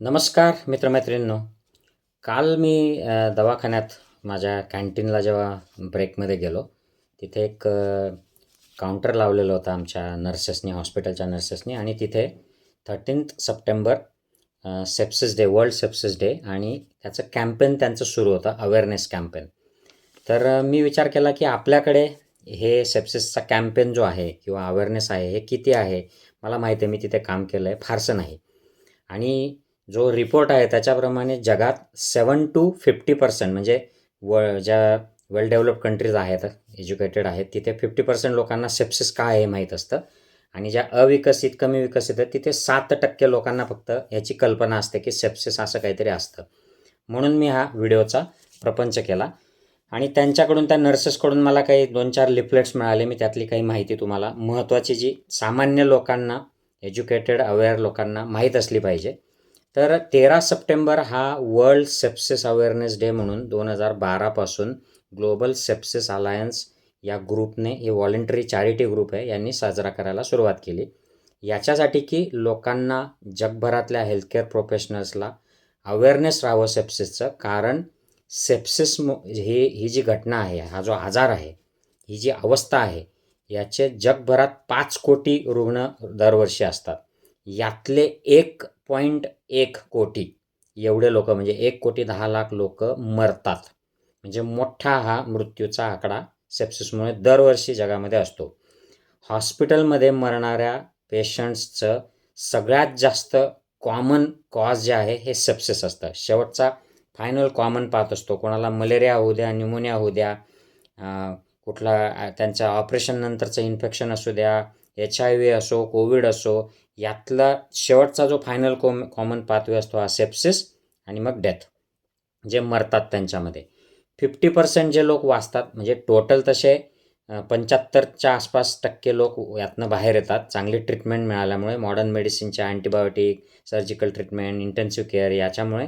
नमस्कार मित्रमैत्रिणींनो. काल मी दवाखान्यात माझ्या कॅन्टीनला जेव्हा ब्रेकमध्ये गेलो तिथे एक काउंटर लावलेलं होतं आमच्या नर्सेसनी हॉस्पिटलच्या नर्सेसनी आणि तिथे thirteenth September sepsis day world sepsis day आणि त्याचं कॅम्पेन त्यांचं सुरू होतं अवेअरनेस कॅम्पेन तर मी विचार केला की आपल्याकडे हे सेप्सिसचा कॅम्पेन जो आहे किंवा अवेअरनेस आहे हे किती आहे? मला माहिती आहे मी तिथे काम केलं आहे फारसं नाही. आणि जो रिपोर्ट आहे त्याच्याप्रमाणे जगात सेवन टू फिफ्टी पर्सेंट म्हणजे व ज्या वेल डेव्हलप कंट्रीज आहेत एज्युकेटेड आहेत तिथे फिफ्टी पर्सेंट लोकांना सेप्सिस काय आहे माहीत असतं. आणि ज्या अविकसित कमी विकसित आहेत तिथे सात टक्के लोकांना फक्त याची कल्पना असते की सेप्सिस असं काहीतरी असतं. म्हणून मी हा व्हिडिओचा प्रपंच केला. आणि त्यांच्याकडून त्या नर्सेसकडून मला काही दोन चार लिफलेट्स मिळाले. मी त्यातली काही माहिती तुम्हाला महत्त्वाची जी सामान्य लोकांना एज्युकेटेड अवेअर लोकांना माहीत असली पाहिजे. तर तेरा सप्टेंबर हा वर्ल्ड सेप्सिस अवेअरनेस डे म्हणून दोन हजार बारापासून ग्लोबल सेप्सिस अलायन्स या ग्रुपने हे व्हॉलेंटरी चॅरिटी ग्रुप आहे यांनी साजरा करायला सुरुवात केली. याच्यासाठी की लोकांना जगभरातल्या हेल्थकेअर प्रोफेशनल्सला अवेअरनेस राहावं सेप्सिसचं कारण सेप्सिस ही ही जी घटना आहे हा जो आजार आहे ही जी अवस्था आहे याचे जगभरात पाच कोटी रुग्ण दरवर्षी असतात. यातले एक पॉईंट एक कोटी. एवढे लोक म्हणजे एक कोटी दहा लाख लोक मरतात. म्हणजे मोठा हा मृत्यूचा आकडा सेप्सिसमुळे दरवर्षी जगामध्ये असतो. हॉस्पिटलमध्ये मरणाऱ्या पेशंट्सचं सगळ्यात जास्त कॉमन कॉज जे आहे हे सेप्सिस असतं. शेवटचा फायनल कॉमन पाहत असतो. कोणाला मलेरिया होऊ द्या न्युमोनिया होऊ द्या कुठला त्यांच्या ऑपरेशननंतरचं इन्फेक्शन असू द्या एच आय व्ही असो कोविड असो यातला शेवटचा जो फायनल कॉम कॉमन पाथवे असतो हा सेप्सिस आणि मग डेथ जे मरतात त्यांच्यामध्ये. फिफ्टी पर्सेंट जे लोक वाचतात म्हणजे टोटल तसे पंच्याहत्तरच्या आसपास टक्के लोक यातनं बाहेर येतात. चांगली ट्रीटमेंट मिळाल्यामुळे modern मेडिसिनच्या antibiotic surgical treatment intensive care याच्यामुळे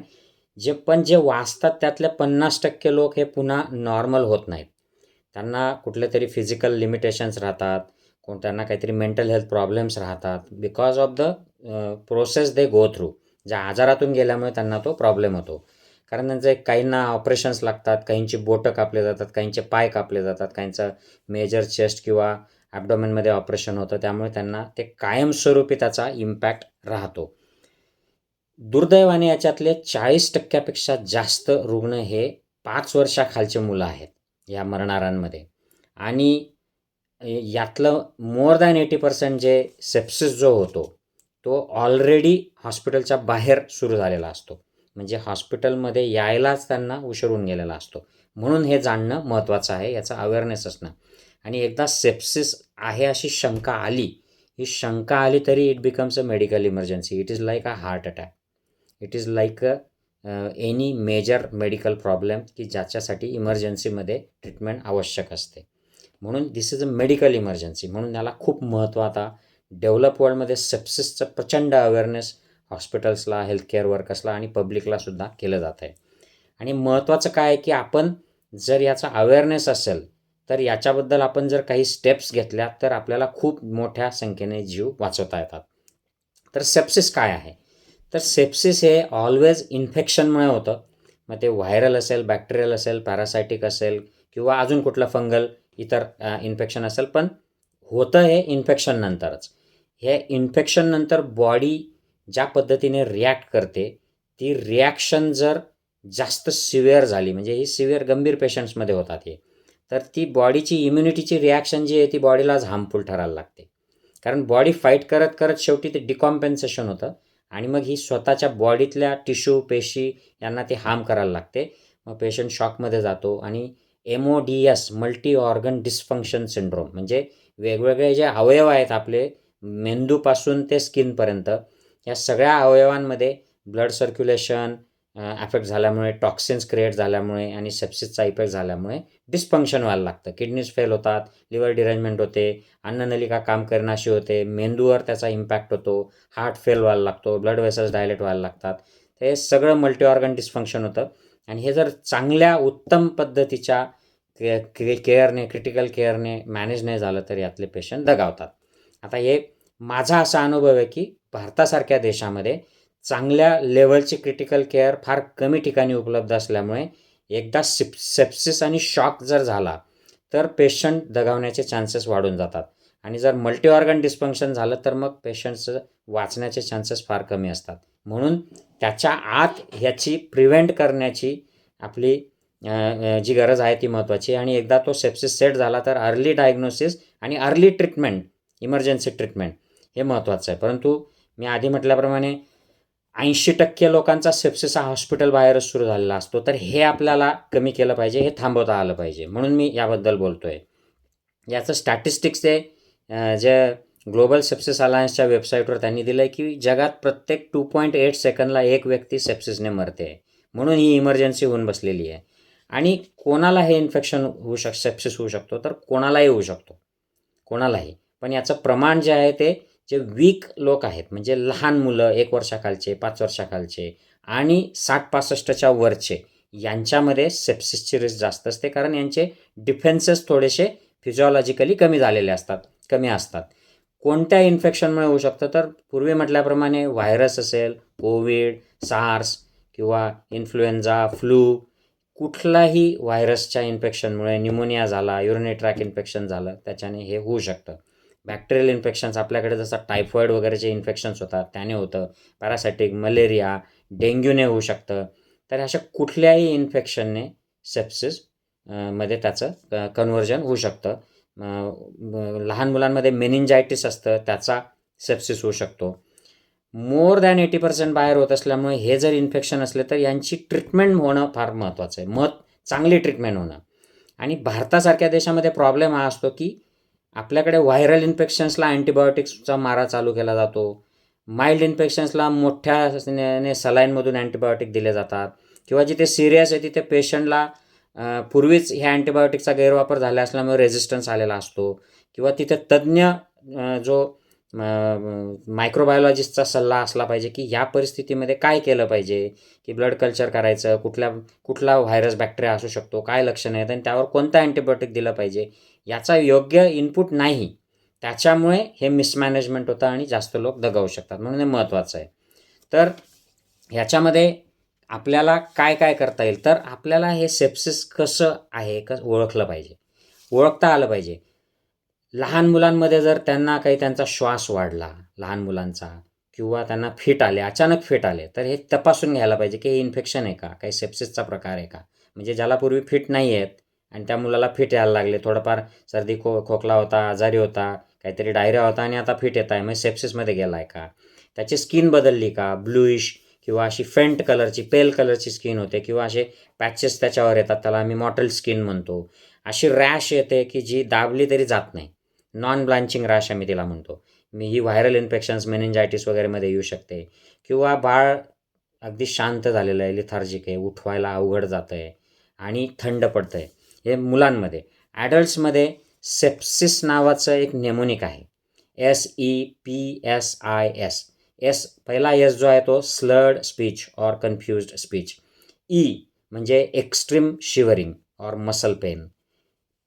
जे पण जे वाचतात त्यातले पन्नास टक्के लोक हे पुन्हा नॉर्मल होत नाहीत. त्यांना कुठले तरी फिजिकल लिमिटेशन्स राहतात. कोण त्यांना काहीतरी मेंटल हेल्थ प्रॉब्लेम्स राहतात. Because of the process they go through ज्या आजारातून गेल्यामुळे त्यांना तो प्रॉब्लेम होतो. कारण त्यांचे काहींना ऑपरेशन्स लागतात काहींची बोटं कापले जातात काहींचे पाय कापले जातात काहींचं मेजर चेस्ट किंवा ॲबडोमेनमध्ये ऑपरेशन होतं त्यामुळे त्यांना ते कायमस्वरूपी त्याचा इम्पॅक्ट राहतो. दुर्दैवाने याच्यातले चाळीस टक्क्यापेक्षा जास्त रुग्ण हे पाच वर्षाखालचे मुलं आहेत या मरणाऱ्यांमध्ये. आणि यातलं मोर दॅन एटी पर्सेंट जे सेप्सिस जो होतो तो ऑलरेडी हॉस्पिटलच्या बाहेर सुरू झालेला असतो. म्हणजे हॉस्पिटलमध्ये यायलाच त्यांना उशरून गेलेला असतो. म्हणून हे जाणणं महत्त्वाचं आहे याचा अवेअरनेस असणं. आणि एकदा सेप्सिस आहे अशी शंका आली ही शंका आली तरी it becomes a medical emergency it is like a heart attack it is like a any major medical problem की ज्याच्यासाठी इमर्जन्सीमध्ये ट्रीटमेंट आवश्यक असते. म्हणून this is a medical emergency म्हणून याला खूप महत्त्व आता डेव्हलप वर्ल्डमध्ये सेप्सिसचं प्रचंड अवेअरनेस हॉस्पिटल्सला हेल्थकेअर वर्कर्सला आणि पब्लिकला सुद्धा केलं जात आहे. आणि महत्त्वाचं काय आहे की आपण जर याचा अवेअरनेस असेल तर याच्याबद्दल आपण जर काही स्टेप्स घेतल्या तर आपल्याला खूप मोठ्या संख्येने जीव वाचवता येतात. तर सेप्सिस काय आहे? तर सेप्सिस हे ऑलवेज इन्फेक्शनमुळे होतं. मग ते व्हायरल असेल बॅक्टेरियल असेल पॅरासायटिक असेल किंवा अजून कुठलं फंगल इतर इन्फेक्शन असेल पण होतं हे इन्फेक्शन नंतरच. हे इन्फेक्शन नंतर बॉडी ज्या पद्धतीने रिॲक्ट करते ती रिॲक्शन जर जास्त सिव्हिअर झाली म्हणजे ही सिव्हिअर गंभीर पेशंट्समध्ये होतात हे तर ती बॉडीची इम्युनिटीची रिॲक्शन जी आहे ती बॉडीलाच हार्मफुल ठरायला लागते. कारण बॉडी फाईट करत करत शेवटी ते डिकॉम्पेन्सेशन होतं आणि मग ही स्वतःच्या बॉडीतल्या टिश्यू पेशी यांना ती हार्म करायला लागते. मग पेशंट शॉकमध्ये जातो आणि M O D S multi organ dysfunction syndrome म्हणजे वेगवेगळे जे अवयव आहेत आपले मेंदूपासून ते स्किनपर्यंत या सगळ्या अवयवांमध्ये ब्लड सर्क्युलेशन अफेक्ट झाल्यामुळे टॉक्सिन्स क्रिएट झाल्यामुळे आणि सेप्सिसचा इफेक्ट झाल्यामुळे डिस्फंक्शन व्हायला लागतं. किडनीज फेल होतात लिव्हर डिरेंजमेंट होते अन्ननलिका काम करण्याशी होते मेंदूवर त्याचा इम्पॅक्ट होतो हार्ट फेल व्हायला लागतो ब्लड वेसल्स डायलेट व्हायला लागतात. हे सगळं मल्टी ऑर्गन डिस्फंक्शन होतं. आणि हे जर चांगल्या उत्तम पद्धतीच्या के के केअरने क्रिटिकल केअरने मॅनेज नाही झालं तर यातले पेशंट दगावतात. आता हे माझा असा अनुभव आहे की भारतासारख्या देशामध्ये चांगल्या लेवलची क्रिटिकल केअर फार कमी ठिकाणी उपलब्ध असल्यामुळे एकदा सिप सेप्सिस आणि शॉक जर झाला तर पेशंट दगावण्याचे चान्सेस वाढून जातात. आणि जर मल्टी ऑर्गन डिस्फंक्शन झालं तर मग पेशंटचं वाचण्याचे चान्सेस फार कमी असतात. म्हणून त्याच्या आत ह्याची प्रिव्हेंट करण्याची आपली जी गरज आहे ती महत्त्वाची आणि एकदा तो सेप्सिस सेट झाला तर अर्ली डायग्नोसिस आणि अर्ली ट्रीटमेंट इमर्जन्सी ट्रीटमेंट हे महत्त्वाचं आहे. परंतु मी आधी म्हटल्याप्रमाणे ऐंशी टक्के लोकांचा सेप्सिस हा हॉस्पिटल बाहेरच सुरू झालेला असतो. तर हे आपल्याला कमी केलं पाहिजे हे थांबवता आलं पाहिजे. म्हणून मी याबद्दल बोलतो आहे याचं स्टॅटिस्टिक्स आहे ज्या ग्लोबल सेप्सिस अलायन्सच्या वेबसाईटवर त्यांनी दिलं आहे की जगात प्रत्येक टू पॉईंट एट सेकंदला एक व्यक्ती सेप्सिसने मरते. आहे म्हणून ही इमर्जन्सी होऊन बसलेली आहे. आणि कोणाला हे इन्फेक्शन होऊ शक सेप्सिस होऊ शकतो? तर कोणालाही होऊ शकतो. कोणालाही. पण याचं प्रमाण जे आहे ते जे वीक लोक आहेत म्हणजे लहान मुलं एक वर्षाखालचे पाच वर्षाखालचे आणि साठ पासष्टच्या वरचे यांच्यामध्ये सेप्सिसची रिस्क जास्त असते. कारण यांचे डिफेन्सेस थोडेसे फिजिओलॉजिकली कमी झालेले असतात. कमी असतात. कोणत्या इन्फेक्शनमुळे होऊ शकतं? तर पूर्वी म्हटल्याप्रमाणे व्हायरस असेल कोविड सार्स किंवा इन्फ्लुएन्झा फ्लू कुठलाही व्हायरसच्या इन्फेक्शनमुळे न्यूमोनिया झाला युरिनरी ट्रॅक इन्फेक्शन झालं त्याच्याने हे होऊ शकतं. बॅक्टेरियल इन्फेक्शन्स आपल्याकडे जसं टायफॉईड वगैरेचे इन्फेक्शन्स होतात त्याने होतं. पॅरासायटिक मलेरिया डेंग्यूने होऊ शकतं. तर अशा कुठल्याही इन्फेक्शनने सेप्सिसमध्ये त्याचं कन्वर्जन होऊ शकतं. लहान मुलांमध्ये मेनिंजायटिस असतं त्याचा सेप्सिस होऊ शकतो. मोर दॅन एटी पर्सेंट बाहेर होत असल्यामुळे हे जर इन्फेक्शन असले तर यांची ट्रीटमेंट होणं फार महत्त्वाचं आहे. मत चांगली ट्रीटमेंट होणं. आणि भारतासारख्या देशामध्ये प्रॉब्लेम हा असतो की आपल्याकडे व्हायरल इन्फेक्शन्सला अँटीबायोटिक्सचा मारा चालू केला जातो. माइल्ड इन्फेक्शन्सला मोठ्या सलाईनमधून अँटीबायोटिक दिले जातात. किंवा जिथे सिरियस आहे तिथे पेशंटला पूर्वीच ह्या अँटीबायोटिकचा गैरवापर झाला असल्यामुळे रेझिस्टन्स आलेला असतो. किंवा तिथे तज्ज्ञ जो मायक्रोबायोलॉजिस्टचा सल्ला असला पाहिजे की ह्या परिस्थितीमध्ये काय केलं पाहिजे? की ब्लड कल्चर करायचं कुठल्या कुठला व्हायरस बॅक्टेरिया असू शकतो काय लक्षणं आहेत? आणि त्यावर कोणतं अँटीबायोटिक दिलं पाहिजे? याचा योग्य इनपुट नाही. त्याच्यामुळे हे मिसमॅनेजमेंट होतं आणि जास्त लोक दगावू शकतात. म्हणून हे महत्त्वाचं आहे. तर ह्याच्यामध्ये आपल्याला काय काय करता येईल? तर आपल्याला हे सेप्सिस कसं आहे कसं ओळखलं पाहिजे? ओळखता आलं पाहिजे. लहान मुलांमध्ये जर त्यांना काही त्यांचा श्वास वाढला लहान मुलांचा किंवा त्यांना फिट आले अचानक फिट आले तर हे तपासून घ्यायला पाहिजे की हे इन्फेक्शन आहे का? काही सेप्सिसचा प्रकार आहे का? म्हणजे ज्याला पूर्वी फिट नाही आहेत आणि त्या मुलाला फिट यायला लागले. थोडंफार सर्दी खो खोकला होता आजारी होता काहीतरी डायरिया होता आणि आता फिट येत आहे. मग सेप्सिसमध्ये गेला आहे का? त्याची स्किन बदलली का? ब्लूइश किंवा अशी फेंट कलरची पेल कलरची स्किन होते किंवा असे पॅचेस त्याच्यावर येतात त्याला आम्ही मॉटल स्किन म्हणतो. अशी रॅश येते की जी दाबली तरी जात नाही. नॉन ब्लांचिंग रॅश आम्ही तिला म्हणतो. मी ही व्हायरल इन्फेक्शन्स मेनिंजायटिस वगैरेमध्ये येऊ शकते. किंवा बाळ अगदी शांत झालेलं आहे लिथार्जिक आहे उठवायला अवघड जातं आहे आणि थंड पडतं आहे हे मुलांमध्ये. ॲडल्ट्समध्ये सेप्सिस नावाचं एक नेमोनिक आहे. S E P S I S S पहिला एस जो आहे तो slurred speech or confused speech E म्हणजे extreme shivering or muscle pain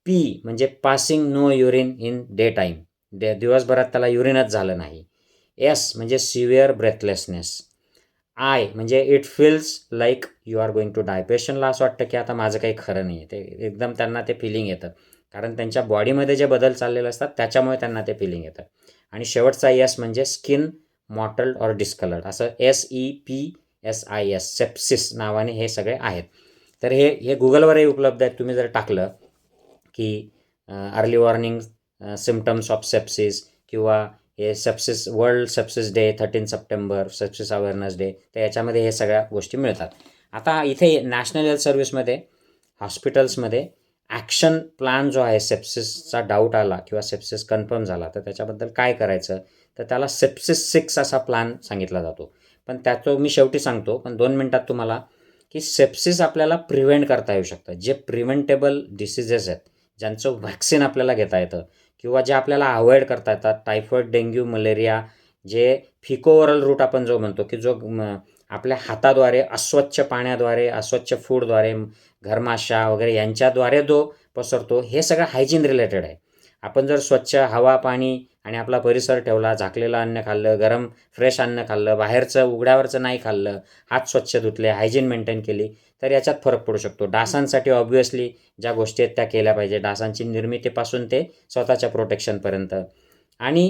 P म्हणजे passing no urine in day time day दिवसभरात त्याला युरिनच झालं नाही. एस म्हणजे सिव्हिअर ब्रेथलेसनेस आय म्हणजे it feels like you are going to die पेशंटला असं वाटतं की आता माझं काही खरं नाही आहे ते एकदम त्यांना ते फिलिंग येतं. कारण त्यांच्या बॉडीमध्ये जे बदल चाललेले असतात त्याच्यामुळे त्यांना ते फिलिंग येतं. आणि शेवटचा यस म्हणजे स्किन मॉटल्ड ऑर डिस्कलर्ड असं S E P S I S sepsis नावाने हे सगळे आहेत. तर हे हे गुगलवरही उपलब्ध आहेत. तुम्ही जर टाकलं की early warning symptoms of sepsis किंवा हे sepsis world sepsis day thirteen September sepsis awareness day तर याच्यामध्ये हे सगळ्या गोष्टी मिळतात. आता इथे नॅशनल हेल्थ सर्व्हिसमध्ये हॉस्पिटल्समध्ये ॲक्शन प्लॅन जो आहे सेप्सिसचा डाऊट आला किंवा सेप्सिस कन्फर्म झाला तर त्याच्याबद्दल काय करायचं? तर त्याला सेप्सिस सिक्स असा प्लॅन सांगितला जातो. पण त्याचं मी शेवटी सांगतो पण दोन मिनटात तुम्हाला की सेप्सिस आपल्याला प्रिव्हेंट करता येऊ शकतं. जे प्रिव्हेंटेबल डिसिजेस आहेत ज्यांचं व्हॅक्सिन आपल्याला घेता येतं किंवा जे आपल्याला अवॉइड करता येतात टायफॉईड डेंग्यू मलेरिया जे फिकोवरल रूट आपण जो म्हणतो की जो आपल्या हाताद्वारे अस्वच्छ पाण्याद्वारे अस्वच्छ फूडद्वारे घरमाशा वगैरे यांच्याद्वारे जो पसरतो हे सगळं हायजीन रिलेटेड आहे. आपण जर स्वच्छ हवा पाणी आणि आपला परिसर ठेवला झाकलेलं अन्न खाल्लं गरम फ्रेश अन्न खाल्लं बाहेरचं उघड्यावरचं नाही खाल्लं हात स्वच्छ धुतले हायजीन मेंटेन केली तर याच्यात फरक पडू शकतो. डासांसाठी ऑब्व्हियसली ज्या गोष्टी आहेत त्या केल्या पाहिजे. डासांची निर्मितीपासून ते स्वतःच्या प्रोटेक्शनपर्यंत आणि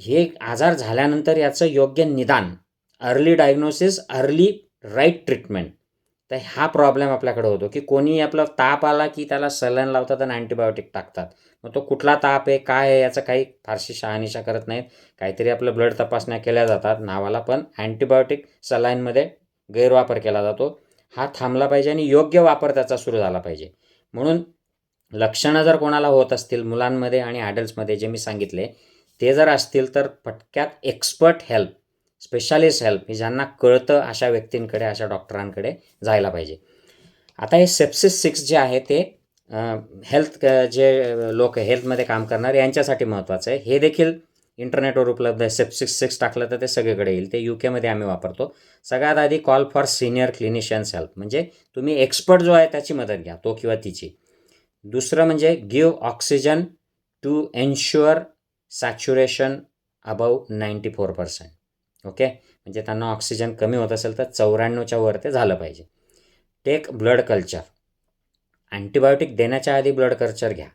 हे आजार झाल्यानंतर याचं योग्य निदान early diagnosis early right treatment तर हा प्रॉब्लेम आपल्याकडे होतो की कोणी आपला ताप आला की त्याला सलन लावतात आणि अँटीबायोटिक टाकतात. मग तो कुठला ताप आहे काय आहे याचं काही फारशी शहानिशा करत नाहीत. काहीतरी आपलं ब्लड तपासण्या केल्या जातात. नावाला पण अँटीबायोटिक सलाईनमध्ये गैरवापर केला जातो. हा थांबला पाहिजे आणि योग्य वापर त्याचा सुरू झाला पाहिजे. म्हणून लक्षणं जर कोणाला होत असतील मुलांमध्ये आणि ॲडल्ट्समध्ये जे मी सांगितले ते जर असतील तर फटक्यात एक्सपर्ट हेल्प स्पेशालिस्ट हेल्प हे ज्यांना कळतं अशा व्यक्तींकडे अशा डॉक्टरांकडे जायला पाहिजे. आता हे सेप्सिस सिक्स जे आहे ते हेल्थ जे लोक हेल्थमध्ये काम करणार यांच्यासाठी महत्त्वाचं आहे. हे देखील इंटरनेटवर उपलब्ध आहे. सेप्सिस सिक्स टाकलं तर ते सगळीकडे येईल. ते यू केमध्ये आम्ही वापरतो. सगळ्यात आधी call for senior clinicians help म्हणजे तुम्ही एक्सपर्ट जो आहे त्याची मदत घ्या तो किंवा तिची. दुसरं म्हणजे give oxygen to ensure saturation above ninety four percent okay? म्हणजे त्यांना ऑक्सिजन कमी होत असेल तर चौऱ्याण्णवच्या वर ते झालं पाहिजे. टेक ब्लड कल्चर अँटीबायोटिक देण्याच्या आधी ब्लड कल्चर घ्या.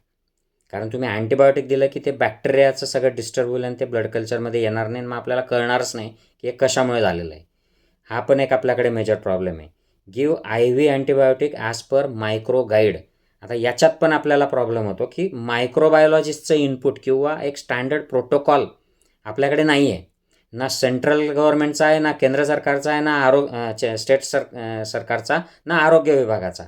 कारण तुम्ही अँटीबायोटिक दिलं की ते बॅक्टेरियाचं सगळं डिस्टर्ब होईल आणि ते ब्लड कल्चरमध्ये येणार नाही मग आपल्याला कळणारच नाही की हे कशामुळे झालेलं आहे. हा पण एक आपल्याकडे मेजर प्रॉब्लेम आहे. Give I V antibiotic as per micro guide आता याच्यात पण आपल्याला प्रॉब्लेम होतो की मायक्रोबायोलॉजिस्टचं इनपुट किंवा एक स्टँडर्ड प्रोटोकॉल आपल्याकडे नाही आहे ना सेंट्रल गव्हर्नमेंटचा आहे ना केंद्र सरकारचा आहे ना आरो स्टेट सर सरकारचा ना आरोग्य विभागाचा.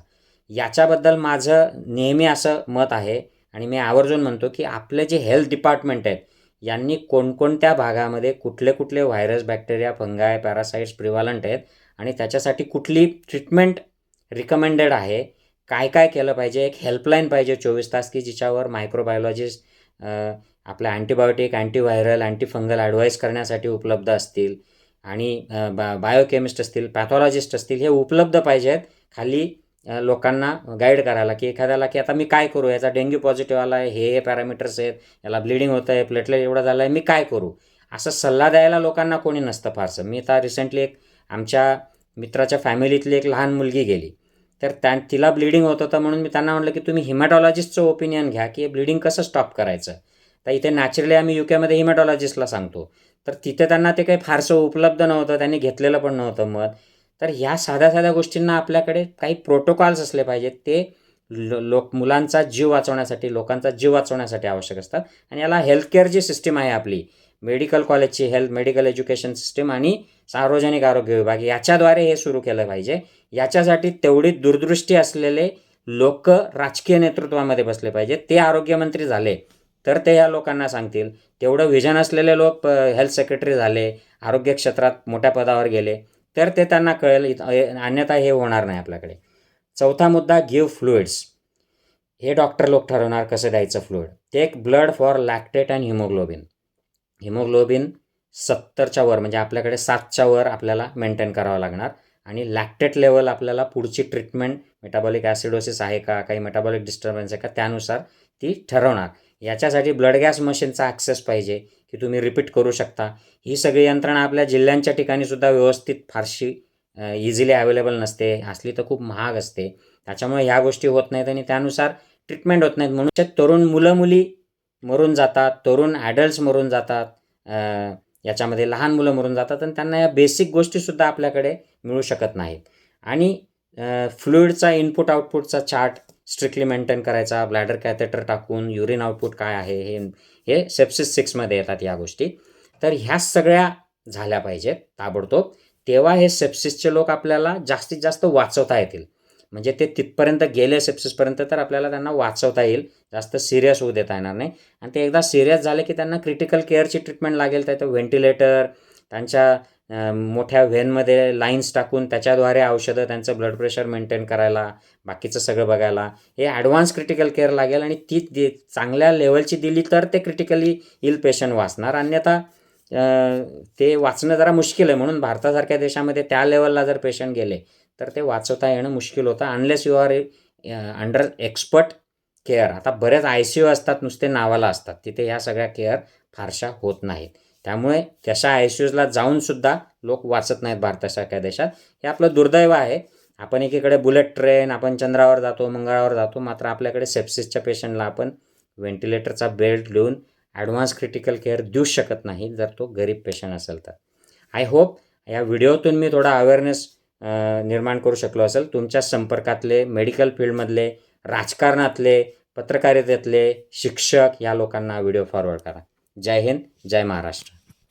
याच्याबद्दल माझं नेहमी असं मत आहे आणि मी आवर्जून म्हणतो की आपले जे हेल्थ डिपार्टमेंट आहेत यांनी कोणकोणत्या भागामध्ये कुठले कुठले व्हायरस बॅक्टेरिया फंगाय पॅरासाईट्स प्रिव्हालंट आहेत आणि त्याच्यासाठी कुठली ट्रीटमेंट रिकमेंडेड आहे काय काय केलं पाहिजे एक हेल्पलाईन पाहिजे चोवीस तास की जिच्यावर मायक्रोबायोलॉजिस्ट आपल्या अँटीबायोटिक अँटीव्हायरल अँटीफंगल ॲडवाईस करण्यासाठी उपलब्ध असतील. आणि बा बायोकेमिस्ट असतील पॅथॉलॉजिस्ट असतील हे उपलब्ध पाहिजेत. खाली लोकांना गाईड करायला की एखाद्याला की आता मी काय करू? याचा डेंग्यू पॉझिटिव्ह आला आहे हे हे पॅरामीटर्स आहेत याला ब्लिडिंग होतं आहे प्लेटलेट एवढं झालं आहे मी काय करू? असं सल्ला द्यायला लोकांना कोणी नसतं फारसं. मी आता रिसेंटली एक आमच्या मित्राच्या फॅमिलीतली एक लहान मुलगी गेली. तर त्या तिला ब्लिडिंग होत होतं म्हणून मी त्यांना म्हटलं की तुम्ही हिमॅटॉलॉजिस्टचं ओपिनियन घ्या की ब्लिडिंग कसं स्टॉप करायचं? तर इथे नॅचरली आम्ही यू केमध्ये हिमॅटॉलॉजिस्टला सांगतो. तर तिथे त्यांना ते काही फारसं उपलब्ध नव्हतं त्यांनी घेतलेलं पण नव्हतं मत. तर ह्या साध्या साध्या गोष्टींना आपल्याकडे काही प्रोटोकॉल्स असले पाहिजेत ते लो लोक मुलांचा जीव वाचवण्यासाठी लोकांचा जीव वाचवण्यासाठी आवश्यक असतात. आणि याला हेल्थकेअर जी सिस्टीम आहे आपली मेडिकल कॉलेजची हेल्थ मेडिकल एज्युकेशन सिस्टीम आणि सार्वजनिक आरोग्य विभाग याच्याद्वारे हे सुरू केलं पाहिजे. याच्यासाठी तेवढी दूरदृष्टी असलेले लोक राजकीय नेतृत्वामध्ये बसले पाहिजे ते आरोग्यमंत्री झाले तर ते या लोकांना सांगतील. तेवढं विजन असलेले लोक हेल्थ सेक्रेटरी झाले आरोग्य क्षेत्रात मोठ्या पदावर गेले तर ते त्यांना कळेल अन्यथा हे होणार नाही आपल्याकडे. चौथा मुद्दा गिव्ह फ्लुइड्स हे डॉक्टर लोक ठरवणार कसं द्यायचं fluid take blood for lactate and haemoglobin haemoglobin सत्तरच्या वर म्हणजे आपल्याकडे सातच्या वर आपल्याला मेंटेन करावं लागणार आणि लॅक्टेट लेवल आपल्याला पुढची ट्रीटमेंट मेटाबॉलिक ॲसिडोसिस आहे का काही मेटाबॉलिक डिस्टर्बन्स आहे का त्यानुसार ती ठरवणार. याच्यासाठी ब्लड गॅस मशीनचा ॲक्सेस पाहिजे की तुम्ही रिपीट करू शकता. ही सगळी यंत्रणा आपल्या जिल्ह्यांच्या ठिकाणीसुद्धा व्यवस्थित फारशी इझिली अवेलेबल नसते. असली तर खूप महाग असते. त्याच्यामुळे ह्या गोष्टी होत नाहीत आणि त्यानुसार ट्रीटमेंट होत नाहीत. म्हणून तरुण मुलं मुली मरून जातात तरुण ॲडल्ट्स मरून जातात याच्यामध्ये लहान मुलं मरून जातात आणि त्यांना या बेसिक गोष्टीसुद्धा आपल्याकडे मिळू शकत नाहीत. आणि फ्लुईडचा इनपुट आउटपुटचा चार्ट स्ट्रिक्टली मेंटेन करायचा ब्लॅडर कॅथेटर टाकून युरिन आउटपुट काय आहे हे हे सेप्सिस सिक्समध्ये येतात या गोष्टी. तर ह्या सगळ्या झाल्या पाहिजेत ताबडतोब. तेव्हा हे सेप्सिसचे लोक आपल्याला जास्तीत जास्त वाचवता येतील. म्हणजे ते तिथपर्यंत गेले सेप्सिसपर्यंत तर आपल्याला त्यांना वाचवता येईल. जास्त सिरियस होऊ देता येणार नाही. आणि ते एकदा सिरियस झाले की त्यांना क्रिटिकल केअरची ट्रीटमेंट लागेल तर व्हेंटिलेटर त्यांच्या मोठ्या व्हेनमध्ये लाईन्स टाकून त्याच्याद्वारे औषधं त्यांचं ब्लड प्रेशर मेंटेन करायला बाकीचं सगळं बघायला हे ॲडव्हान्स क्रिटिकल केअर लागेल आणि ती दे चांगल्या लेवलची दिली तर ते क्रिटिकली इल पेशंट वाचणार. अन्यथा ते वाचणं जरा मुश्किल आहे. म्हणून भारतासारख्या देशामध्ये त्या लेवलला जर पेशंट गेले तर ते वाचवता येणं मुश्किल होतं. Unless you are under expert care आता बरेच आय सी यू असतात नुसते नावाला असतात. तिथे ह्या सगळ्या केअर फारशा होत नाहीत. त्यामुळे तशा आय सी यूजला जाऊनसुद्धा लोक वाचत नाहीत भारतासारख्या देशात. हे आपलं दुर्दैव आहे. आपण एकीकडे बुलेट ट्रेन आपण चंद्रावर जातो मंगळावर जातो मात्र आपल्याकडे सेप्सिसच्या पेशंटला आपण व्हेंटिलेटरचा बेल्ट देऊन ॲडव्हान्स क्रिटिकल केअर देऊ शकत नाही जर तो गरीब पेशंट असेल तर. आय होप या व्हिडिओतून मी थोडा अवेअरनेस निर्माण करू शकलो असेल. तुमच्या संपर्कातले मेडिकल फील्डमधले राजकारणातले पत्रकारितेतले शिक्षक या लोकांना व्हिडिओ फॉरवर्ड करा. जय हिंद जय महाराष्ट्र.